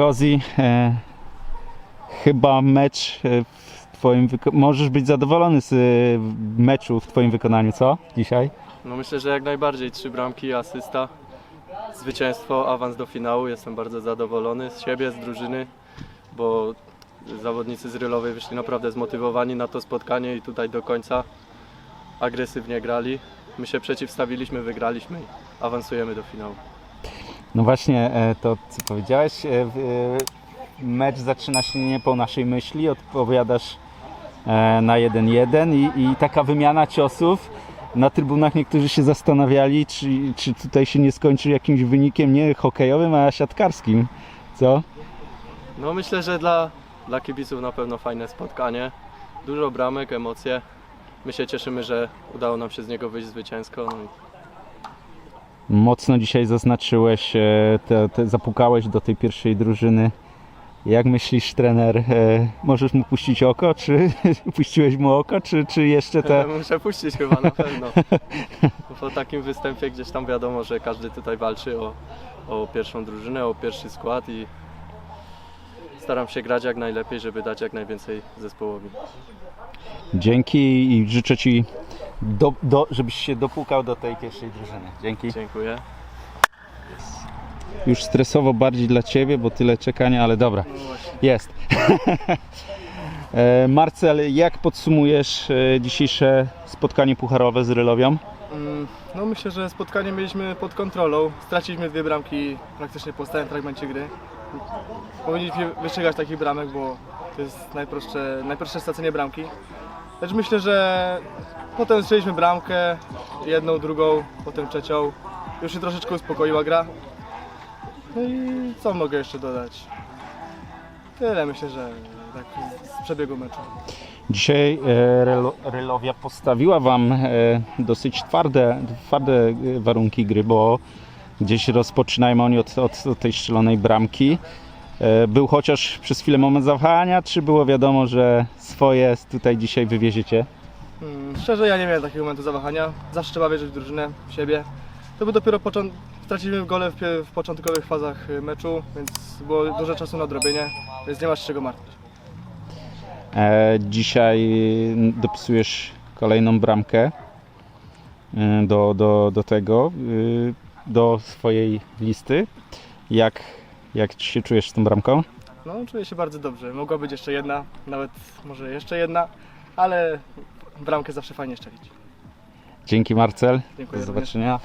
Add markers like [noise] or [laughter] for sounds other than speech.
Kozi, e, chyba mecz e, w twoim możesz być zadowolony z e, meczu w twoim wykonaniu, co? Dzisiaj? No myślę, że jak najbardziej trzy bramki, asysta, zwycięstwo, awans do finału. Jestem bardzo zadowolony z siebie, z drużyny, bo zawodnicy z Rylowej wyszli naprawdę zmotywowani na to spotkanie i tutaj do końca agresywnie grali. My się przeciwstawiliśmy, wygraliśmy i awansujemy do finału. No właśnie e, to, co powiedziałeś, e, e, mecz zaczyna się nie po naszej myśli, odpowiadasz na 1-1 i, i taka wymiana ciosów. Na trybunach niektórzy się zastanawiali, czy, czy tutaj się nie skończy jakimś wynikiem nie hokejowym, a siatkarskim. Co? No myślę, że dla, dla kibiców na pewno fajne spotkanie. Dużo bramek, emocje. My się cieszymy, że udało nam się z niego wyjść zwycięsko. No i Mocno dzisiaj zaznaczyłeś, e, te, te, zapukałeś do tej pierwszej drużyny. Jak myślisz, trener, e, możesz mu puścić oko, czy [laughs] puściłeś mu oko, czy, czy jeszcze te... Muszę puścić chyba na pewno. [laughs] Po takim występie gdzieś tam wiadomo, że każdy tutaj walczy o, o pierwszą drużynę, o pierwszy skład i staram się grać jak najlepiej, żeby dać jak najwięcej zespołowi. Dzięki i życzę Ci, do, do, żebyś się dopukał do tej pierwszej drużyny. Dzięki. Dziękuję. Już stresowo bardziej dla Ciebie, bo tyle czekania, ale dobra, jest. [laughs] E, Marcel, jak podsumujesz e, dzisiejsze spotkanie pucharowe z Rylowią? Mm, No myślę, że spotkanie mieliśmy pod kontrolą. Straciliśmy dwie bramki praktycznie po stałym fragmencie gry. Powinniśmy wystrzegać takich bramek, bo to jest najprostsze, najprostsze stracenie bramki. Lecz myślę, że potem strzeliśmy bramkę, jedną, drugą, potem trzecią. Już się troszeczkę uspokoiła gra. No i co mogę jeszcze dodać? Tyle myślę, że tak z przebiegu meczu. Dzisiaj e, Rylo- Rylowia postawiła Wam e, dosyć twarde, twarde e, warunki gry, bo gdzieś rozpoczynają oni od, od, od tej strzelonej bramki. E, Był chociaż przez chwilę moment zawahania, czy było wiadomo, że swoje tutaj dzisiaj wywieziecie? Hmm, szczerze ja nie miałem takiego momentu zawahania. Zawsze trzeba wierzyć w drużynę, w siebie. To był dopiero początek. Straciliśmy gole w, pie- w początkowych fazach y, meczu, więc było dużo czasu na odrobienie, więc nie masz czego martwić. E, Dzisiaj dopisujesz kolejną bramkę e, do, do, do tego, y, do swojej listy. Jak, jak Ci się czujesz z tą bramką? No, czuję się bardzo dobrze. Mogła być jeszcze jedna, nawet może jeszcze jedna, ale bramkę zawsze fajnie szczelić. Dzięki Marcel. Dziękuję Do również. zobaczenia.